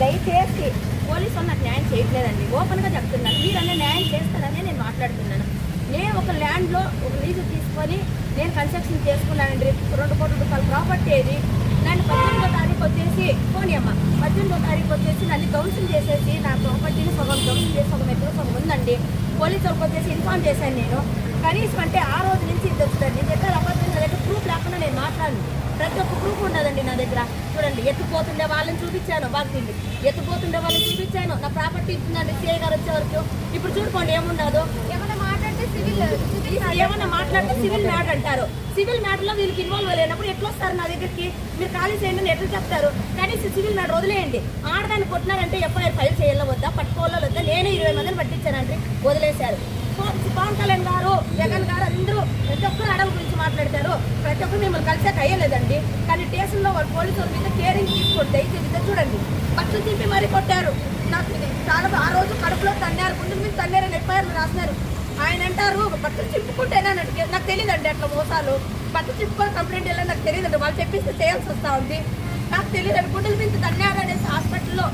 దయచేసి పోలీసు వాళ్ళు నాకు న్యాయం చేయట్లేదండి. ఓపెన్గా చెప్తున్నాను. మీరన్నా న్యాయం చేస్తారని నేను మాట్లాడుతున్నాను. నేను ఒక ల్యాండ్లో ఒక లీజు తీసుకొని నేను కన్స్ట్రక్షన్ చేసుకున్నానండి. రెండు కోట్ల రూపాయల ప్రాపర్టీ ఏది? నన్ను పద్దెనిమిదో తారీఖు వచ్చేసి పోనీ అమ్మ పద్దెనిమిదో తారీఖు వచ్చేసి నన్ను ధ్వంసం చేసేసి నా ప్రాపర్టీని సగం ధ్వంసం చేసి సగం ఎదురు సగం ఉందండి. పోలీసు వాళ్ళకి వచ్చేసి ఇన్ఫార్మ్ చేశాను నేను. కనీసం అంటే ఆ రోజు నుంచి ఇది వస్తుందండి దగ్గర అబద్ధం నా దగ్గర ప్రూఫ్ లేకుండా నేను మాట్లాడను ప్రతి ఒక్క ప్రూఫ్ ఉండదండి నా దగ్గర. చూడండి ఎత్తుపోతుండే వాళ్ళని చూపించాను బాగుంది ఎత్తుపోతుండే వాళ్ళని చూపించాను నా ప్రాపర్టీ ఇస్తుందండి సిఐ గారు వచ్చే వరకు. ఇప్పుడు చూడుకోండి ఏముండదు ఏమైనా మాట్లాడితే సివిల్ ఏమన్నా మాట్లాడితే సివిల్ మ్యాటర్ అంటారు. సివిల్ మ్యాటర్లో వీళ్ళకి ఇన్వాల్వ్ అయినప్పుడు ఎట్లా వస్తారు నా దగ్గరికి? మీరు ఖాళీ చేయండి అని ఎట్లా చెప్తారు? కనీసం సివిల్ మ్యాటర్ వదిలేయండి. ఆడదాన్ని కొట్టినారంటే ఎఫ్ఐఆర్ ఫైల్ చేయాల వద్దా? పట్టుకోవాలో వద్దా నేనే ఇరవై మందిని పట్టించానండి వదిలేశారు. పవన్ పవన్ కళ్యాణ్ గారు జగన్ గారు అందరూ ప్రతి ఒక్కరు అడవి గురించి మాట్లాడతారు. ప్రతి ఒక్కరు మిమ్మల్ని కలిసే అయ్యలేదండి. కానీ స్టేషన్లో వాళ్ళు పోలీసుల మీద కేరింగ్ తీసుకోండి దయచేసి చూడండి. బట్టలు తిప్పి మరీ కొట్టారు. నాకు చాలా ఆ రోజు కడుపులో తన్నారు గుండె మీద తన్నారని ఎఫ్ఐఆర్లు రాసినారు. ఆయన అంటారు బట్టలు చింపుకుంటేనే నాకు తెలియదండి అట్లా మోసాలు. బట్టలు చింపుకొని కంప్లైంట్ వెళ్ళాలి నాకు తెలియదండి. వాళ్ళు చెప్పిస్తే చేయాల్సి వస్తూ ఉంది. నాకు తెలియదండి. గుండెల మీద తన్నారు అనేసి హాస్పిటల్లో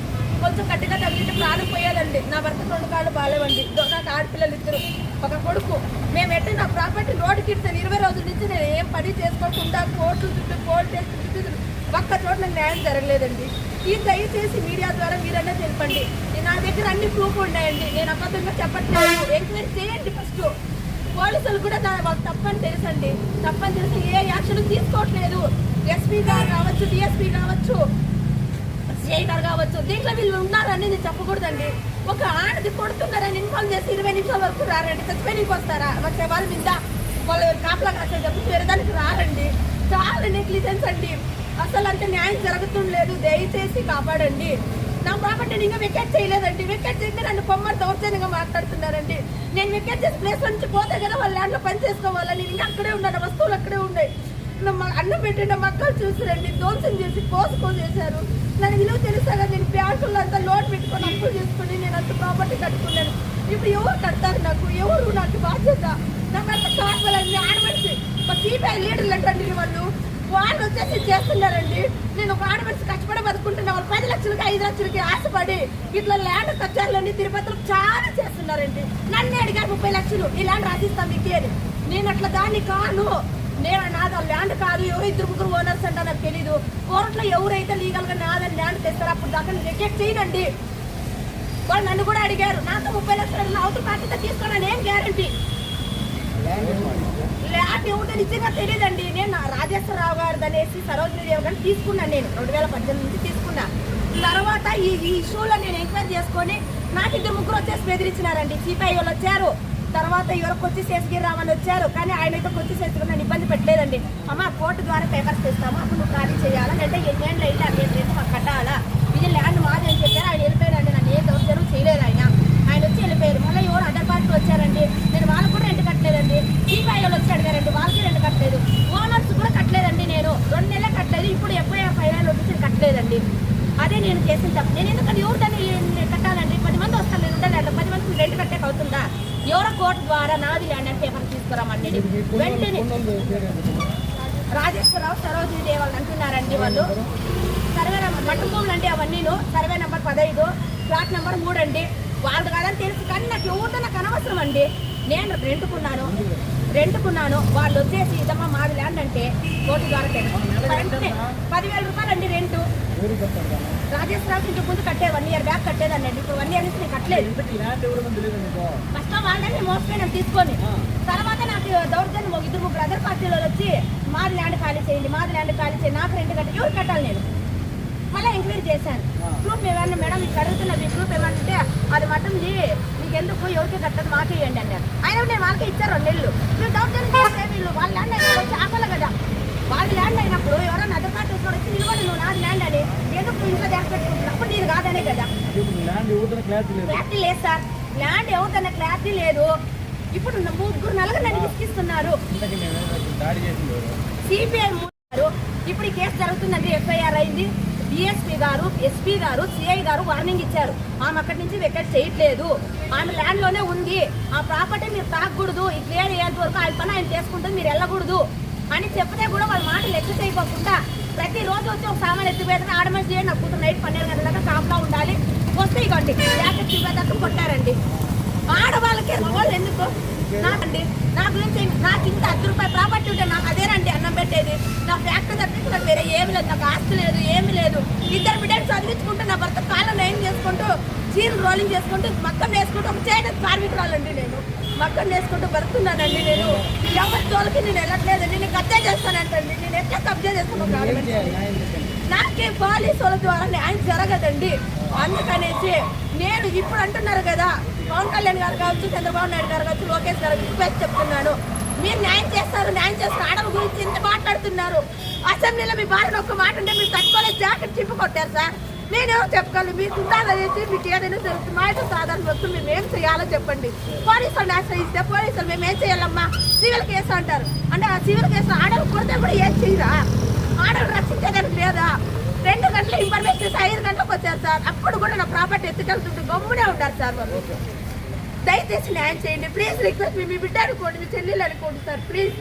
కొంచెం గట్టిగా తగిలితే ప్రాణం పోయేదండి. నా భర్త రెండు కాళ్ళు బాగాలేవండి. నాకు ఆడపిల్లలు ఇద్దరు. ఒక కొడుకు. మేము ఎట్టి నా ప్రాపర్టీ రోడ్డు ఇస్తాను ఇరవై రోజుల నుంచి నేను ఏం పని చేసుకోకుండా కోర్టు చుట్టూ కోర్టు చేసి చుట్టూ ఒక్క చోట నాకు న్యాయం జరగలేదండి. ఈ దయచేసి మీడియా ద్వారా మీరన్నా తెలపండి. నా దగ్గర అన్ని ప్రూఫ్ ఉన్నాయండి. నేను అబద్ధంగా చెప్పట్లేదు. ఎంక్వైరీ చేయండి ఫస్ట్ పోలీసులు కూడా దాని వాళ్ళు తప్పని తెలుసండి. తప్పని తెలిసి ఏ యాక్షన్ తీసుకోవట్లేదు. ఎస్పీ గారు కావచ్చు డిఎస్పీ కావచ్చు సిఐ కావచ్చు. దీంట్లో వీళ్ళు ఉన్నారని నేను చెప్పకూడదండి. ఒక ఆడది కొడుతున్నారని ఇన్ఫార్మ్ చేసి ఇరవై నిమిషాల వరకు రారండి. చచ్చిపోయినకి వస్తారా? వచ్చే వాళ్ళ మీద వాళ్ళు కాపలా కాసే చెప్పి వేరే దానికి రారండి. చాలా నెగ్లిజెన్స్ అండి. అసలు అంటే న్యాయం జరుగుతుండలేదు. దయచేసి కాపాడండి. నా ప్రాపర్టీని ఇంకా వెకెట్ చేయలేదండి. వెకెట్ చేస్తే నన్ను పొమ్మని దౌర్జన్యంగా మాట్లాడుతున్నారండి. నేను వెకెట్ చేసి ప్లేస్ నుంచి పోతే కదా వాళ్ళ ల్యాండ్లో పని చేసుకోవాలని నేను ఇంకా అక్కడే ఉన్నాను. వస్తువులు అక్కడే ఉన్నాయి. అన్నం పెట్టిన మక్కలు చూసిరండి దోషం చేసి కోసుకో చేశారు. నన్ను విలువ తెలుసా కదా నేను బ్యాంకుల్లో అంతా లోన్ పెట్టుకొని అప్పులు చేసుకుని నేను అంత ప్రాపర్టీ కట్టుకున్నాను. ఇప్పుడు ఎవరు కడతారు నాకు? ఎవరు నాకు బాధ్యత? నాకు అంత కావాలని ఆడమనిషి ఒక సిబిఐ లీడర్లు అంటండి వాళ్ళు. వాళ్ళు వచ్చేసి చేస్తున్నారండి. నేను ఒక ఆడమనిషి కష్టపడి బతుకుంటున్నా వాళ్ళు పది లక్షలకి ఐదు లక్షలకి ఆశపడి ఇట్లా ల్యాండ్ కచ్చారులండి తిరుపతిలో చాలా చేస్తున్నారండి. నన్ను అడిగారు ముప్పై లక్షలు ఈ ల్యాండ్ రాసిస్తాం మీకు అని. నేను అట్లా దాన్ని కాను. నేను నాది ల్యాండ్ కాదు ఎవరు ఇద్దరు ముగ్గురు ఓనర్స్ అంటే నాకు తెలీదు. కోర్టులో ఎవరైతే లీగల్గా నాదని ల్యాండ్ తెస్తారో అప్పుడు దాకా రిజెక్ట్ చేయనండి వాళ్ళు నన్ను కూడా అడిగారు నాతో ముప్పై లక్షలు అవుతూ పార్టీతో తీసుకోవడానికి ఏం గ్యారంటీ ల్యాండ్ ఎవరితో నిజంగా తెలియదండి. నేను రాజేశ్వరరావు గారిది అనేసి సరోజిని దేవి గారిని తీసుకున్నాను నేను. రెండు వేల పద్దెనిమిది నుంచి తీసుకున్నా. తర్వాత ఈ ఈ ఇష్యూలో నేను ఎంక్వైరీ చేసుకొని నాకు ఇద్దరు ముగ్గురు వచ్చేసి బెదిరించినారండి. సిపిఐ వాళ్ళు వచ్చారు. తర్వాత ఎవరికి వచ్చి శేషగిరి రామని వచ్చారు. కానీ ఆయన అయితే వచ్చి శేషగిరి నన్ను ఇబ్బంది పెట్టలేదండి. అమ్మ కోర్టు ద్వారా పేపర్స్ తెస్తాము అప్పుడు నువ్వు ఖాళీ చేయాలా? అంటే ఎన్నేళ్ళు అయితే అన్ని రేపు మాకు కట్టాలా? ఇది ల్యాండ్ మాది అని చెప్పారు. ఆయన వెళ్ళిపోయారండి నన్ను ఏ దౌర్జర్యం చేయలేదు ఆయన. ఆయన వచ్చి వెళ్ళిపోయారు. మళ్ళీ ఎవరు అదర్ పార్టీ వచ్చారండి. నేను వాళ్ళకు కూడా రెంట్ కట్టలేదండి. సిపిఐ వాళ్ళు వచ్చి అడిగారండి వాళ్ళకి రెంట్ కట్టలేదు. ఓనర్స్ కూడా కట్టలేదండి నేను. రెండు నెలలు కట్టలేదు. ఇప్పుడు ఎఫ్ఐఆర్ ఫైనల్ వచ్చి నేను కట్టలేదండి. అదే నేను చేసిన తప్పు. నేను ఎందుకంటే ఎవరు దాన్ని కట్టాలండి? పది మంది వస్తారు. నేను ఉండాలి పది మందికి రెంట్ కట్టే అవుతుందా? ఎవరో కోర్టు ద్వారా నాది ల్యాండ్ అని పేపర్ తీసుకురామండి వెంటనే రాజేశ్వరరావు సరోజిని దేవి అంటున్నారండి వాళ్ళు. సర్వే నెంబర్ మట్టు భూములు అండి అవన్నీను. సర్వే నెంబర్ పదహైదు ఫ్లాట్ నెంబర్ మూడు అండి వాళ్ళు కాదని తెలుసు కానీ నాకు ఎవరితో నాకు అనవసరం అండి. నేను రెంట్కున్నాను రెంట్కున్నాను. వాళ్ళు వచ్చేసి ఇదమ్మా మాది ల్యాండ్ అంటే కోర్టు ద్వారా వెంటనే పదివేల రూపాయలు అండి రెంటు. రాజేశ్వరరావు ఇంటి ముందు కట్టే వన్ ఇయర్ బ్యాక్ కట్టేదాన్ని అండి. ఇప్పుడు వన్ ఇయర్ నుంచి నేను కట్టలేదు. ఫస్ట్ వాళ్ళని మోసపోయినా తీసుకొని. తర్వాత నాకు దౌర్జన్యం ఇద్దరు అదర్ పార్టీలో వచ్చి మాది ల్యాండ్ ఖాళీ చేయండి మాది ల్యాండ్ ఖాళీ చేయండి నాకు రెండు కట్టి ఎవరు కట్టాలి నేను? మళ్ళీ ఎంక్వైరీ చేశాను. ప్రూఫ్ ఏమన్నా మేడం మీకు అడుగుతున్న మీ ప్రూఫ్ ఏమంటే అది మటన్ది మీకు ఎందుకు ఎవరికి కట్టదు మాకే ఇవ్వండి అన్నారు. అయినా నేను వాళ్ళకి ఇచ్చారు రెండు నెలలు. మీరు దౌర్జన్యం చేస్తే వీళ్ళు వాళ్ళ ల్యాండ్ అయినప్పుడు వచ్చి ఆపాలి కదా. వాళ్ళ ల్యాండ్ అయినప్పుడు ఎవరైనా అదర్ పార్టీ వచ్చి నిలబడి నువ్వు నాది ల్యాండ్ అని ఎందుకు నువ్వు ఇంట్లో జాగ్రత్త పెట్టుకుంటున్నావు? అప్పుడు నీది కాదనే కదా. క్లారిటీ లేదు. సార్. ల్యాండ్ ఎవరికన్నా క్లారిటీ లేదు. ఇప్పుడు ముగ్గురు నలుగురు నన్ను విసిగిస్తున్నారు. ఇంతకీ మేము దాడి చేసింది ఎవరు? సిపిఐ గారు ఇప్పుడు కేసు జరుగుతుందండి ఎఫ్ఐఆర్ అయింది. డిఎస్పీ గారు ఎస్పీ గారు సిఐ గారు వార్నింగ్ ఇచ్చారు. ఆమె అక్కడి నుంచి వెకెట్ చేయట్లేదు. ఆమె ల్యాండ్లోనే ఉంది. ఆ ప్రాపర్టీ మీరు తాగకూడదు ఈ క్లియర్ అయ్యేంత వరకు ఆయన పని ఆయన చేసుకుంటుంది. మీరు వెళ్ళకూడదు అని చెప్తే కూడా వాళ్ళ మాట లెక్క చేయకోకుండా ప్రతిరోజు వచ్చి ఒక సామాన్ ఎత్తిపోయేది ఆడమని చేయండి నా కూతురు నైట్ పన్నెండు గంటల దాకా కాపులా ఉండాలి. వస్తే ఇవ్వండి జాకెట్ ఇవ్వదాకా కొట్టారండి. ఆడవాళ్ళకి రోజు ఎందుకు? నాకండి. నా గురించి నాకు ఇంత అర్ధ రూపాయి ప్రాపర్టీ ఉంటే నాకు అదేనండి అన్నం పెట్టేది. నా ఫ్యాక్టరీ తప్పించి నాకు వేరే ఏమి లేదు. నాకు ఆస్తి లేదు ఏమి లేదు. ఇద్దరు బిడ్డలు చదివించుకుంటూ నా భర్త కాలం నయం చేసుకుంటూ చీరలు రోలింగ్ చేసుకుంటూ మక్కం వేసుకుంటూ ఒక చేయడం కార్మికురాలండి నేను. మక్కం వేసుకుంటూ బతుకున్నానండి నేను. ఎవరి తోలకి నేను వెళ్ళట్లేదండి నేను కబ్జా చేస్తానంటండి. నేను ఎట్లా కబ్జా చేస్తాను ఏం నాకే పోలీసుల ద్వారా న్యాయం జరగదండి. అందుకనేసి నేను ఇప్పుడు అంటున్నారు కదా పవన్ కళ్యాణ్ గారు కావచ్చు చంద్రబాబు నాయుడు గారు కావచ్చు లోకేష్ గారు రిక్వెస్ట్ చెప్తున్నాను. మీరు న్యాయం చేస్తారు న్యాయం చేస్తారు ఆడవ గురించి ఇంత మాట్లాడుతున్నారు. అసెంబ్లీలో మీ భార్య ఒక్క మాట ఉంటే మీరు తట్టుకోలేదు జాకెట్ చింపు కొట్టారు సార్. నేనేమో చెప్పగలను మీకు చేసి మీకు ఏదైనా తెలుసు మా యొక్క సాధారణ వస్తువు మేము ఏం చేయాలో చెప్పండి. పోలీసులు ఆశ్రయిస్తే పోలీసులు మేము ఏం చేయాలమ్మా? సివిల్ కేసు అంటారు. అంటే ఆ సివిల్ కేసు ఆడలు కొడితే కూడా ఏం చేయరా? ఆడలు రక్షించడానికి లేదా రెండు గంటల ఇన్ఫర్మేషన్ ఇస్తే ఐదు గంటలకు వచ్చారు సార్. అప్పుడు కూడా నా ప్రాపర్టీ ఎత్తుకెళ్తుంటే గమ్మునే ఉంటారు సార్ వాళ్ళు దయచేసి న్యాయం చేయండి. ప్లీజ్ రిక్వెస్ట్ మీ బిడ్డ అనుకోండి మీ చెల్లెలు అనుకోండి సార్. ప్లీజ్.